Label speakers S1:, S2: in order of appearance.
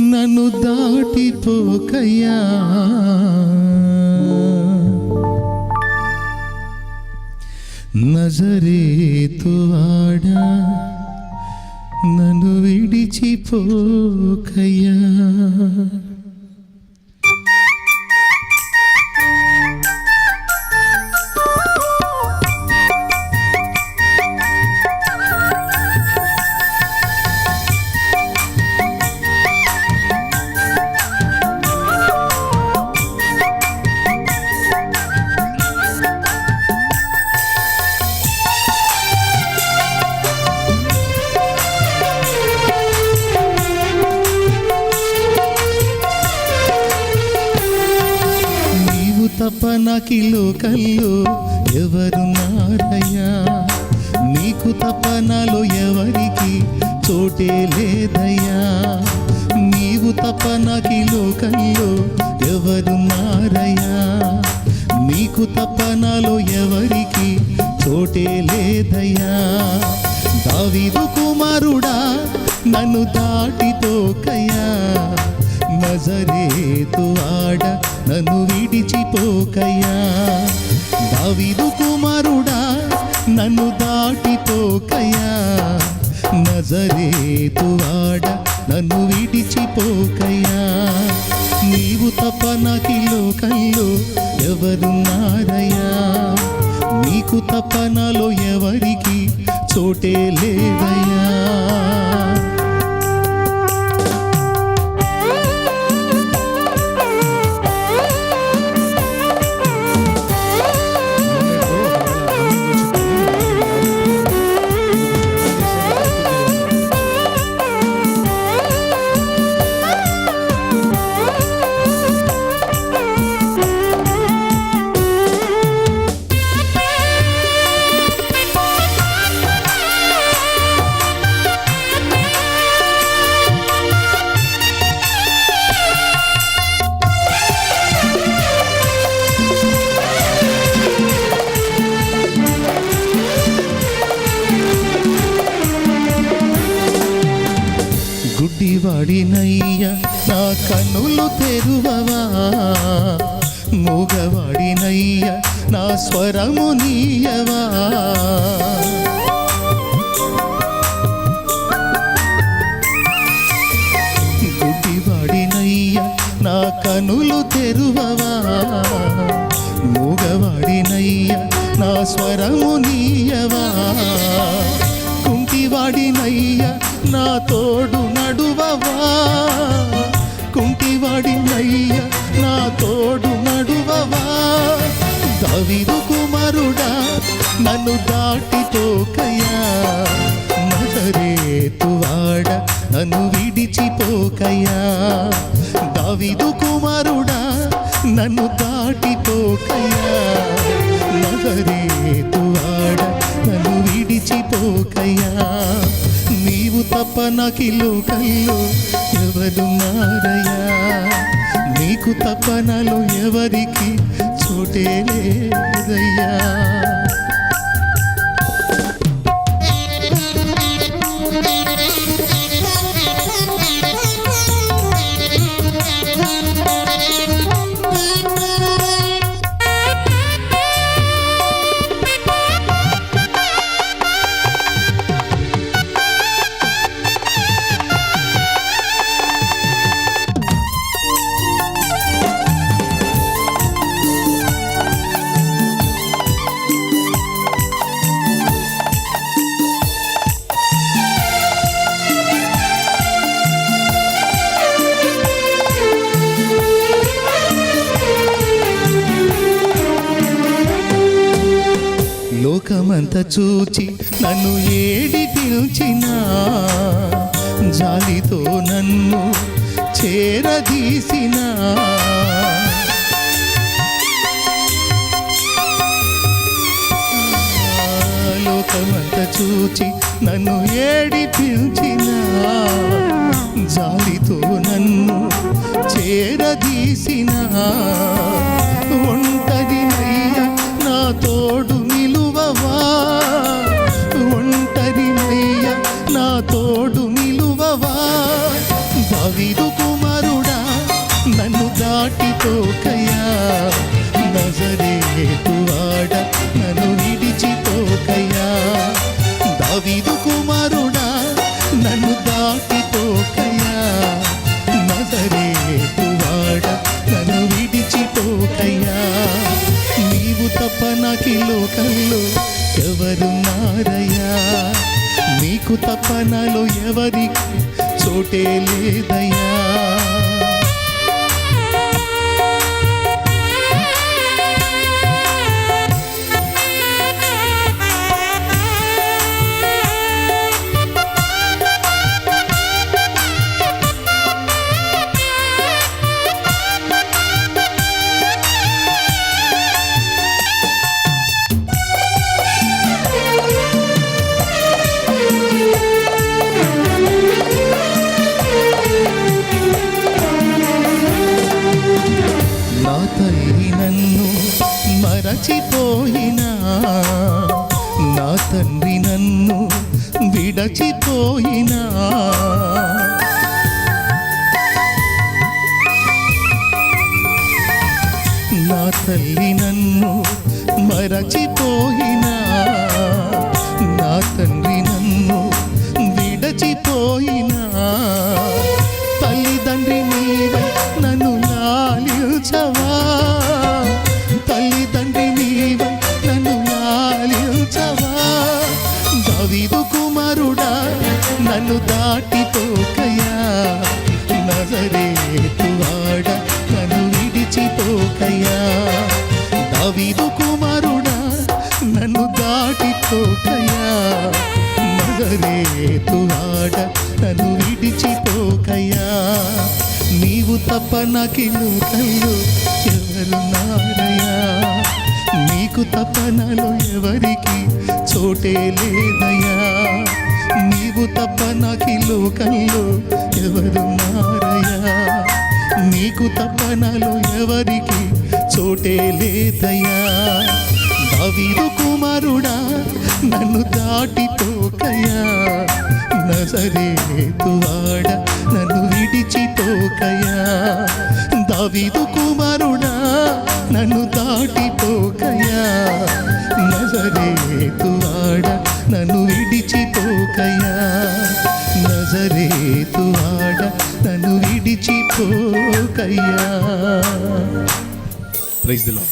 S1: నన్ను దాటిపోకయ్యా. నజరేతువాడా నన్ను విడిచిపోకయ్యా. నీవు తప్ప నాకి లోకల్లో ఎవరున్నారయ్యా నీకు తప్ప నాలో ఎవరికి చోటే లేదయ్యా? నీవు తప్ప నాకి లోకల్లో ఎవరున్నారయ్యా నీకు తప్ప నాలో ఎవరికి చోటే లేదయ్యా? దావిదు కుమారుడా నన్ను దాటితోకయ్యా. నజరేతు ఆడ నన్ను విడిచిపోకయ్యా. దావిదు కుమారుడా నన్ను దాటిపోకయ్యా. నజరేతు ఆడ నన్ను విడిచిపోకయ్యా. నీవు తప్ప నాకి లోకంలో ఎవరున్నారయ్యా? నీకు తప్ప నాలో ఎవరికి చోటే లేదయ్యా. గుడ్డివాడినయ్య నా కన్నులు తెరువవా? మూగవాడినయ్య నా స్వరము నీయవా? గుడ్డివాడినయ్య నా కనులు తెరువవా? మూగవాడినయ్య నా స్వరము నీయవా? కుంటివాడినయ్య నా తోడు నా నడువవా? కుంటివాడినయ్య నా తోడు నడువవా? దావీదు కుమారుడా నన్ను దాటిపోకయ్యా మదరేతువాడ నన్ను విడిచిపోకయ్యా దావీదు కుమారుడా నన్ను దాటిపోకయ్యా నజరేతువాడ నన్ను విడిచిపోకయ్యా నీవు తప్ప నాకి లోకల్లో ఎవరున్నారయ్యా నీకు తప్ప నాలో ఎవరికి చోటే లేదయ్యా. చూచి నన్ను ఏడి పిలిచిన జాలితో నన్ను చేరదీసినా. లోకమంత చూచి నన్ను ఏడి పిలిచిన జాలితో నన్ను చేరదీసినా. నాకి లోకంలో ఎవరు ఎవరున్నారయ్యా నీకు తప్ప ఎవరికి చోటే లేదయ్యా? Espíritu నన్ను దాటిపోకయా? నజరేతువాడ నన్ను విడిచిపోకయా? నీవు తప్ప నాకిలు కళ్ళు ఎవరు ఎవరున్నారయ్యా నీకు తప్ప నాలో ఎవరికి చోటే లేదయ్యా నీవు తప్ప నాకిలు కళ్ళు ఎవరు ఎవరున్నారయ్యా నీకు తప్ప నాలో ఎవరికి చోటే లేదయ్యా దావీదు కుమారుడా నన్ను దాటి తోకయా నజరేతువాడ నన్ను విడిచి తోకయా దావీదు కుమారుడా నన్ను దాటి తోకయా నజరేతువాడ నన్ను విడిచి తోకయా నజరేతువాడ నన్ను విడిచి తోకయా ప్రైజ్ దిలా